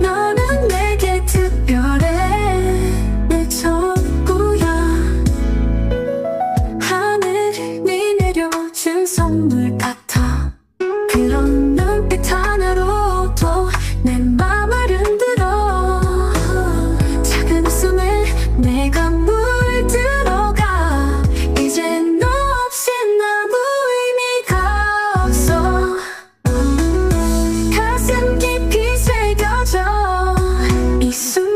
너는 내게 특별해. 내 전부야. 하늘이 내려준 선물 같아. Isso.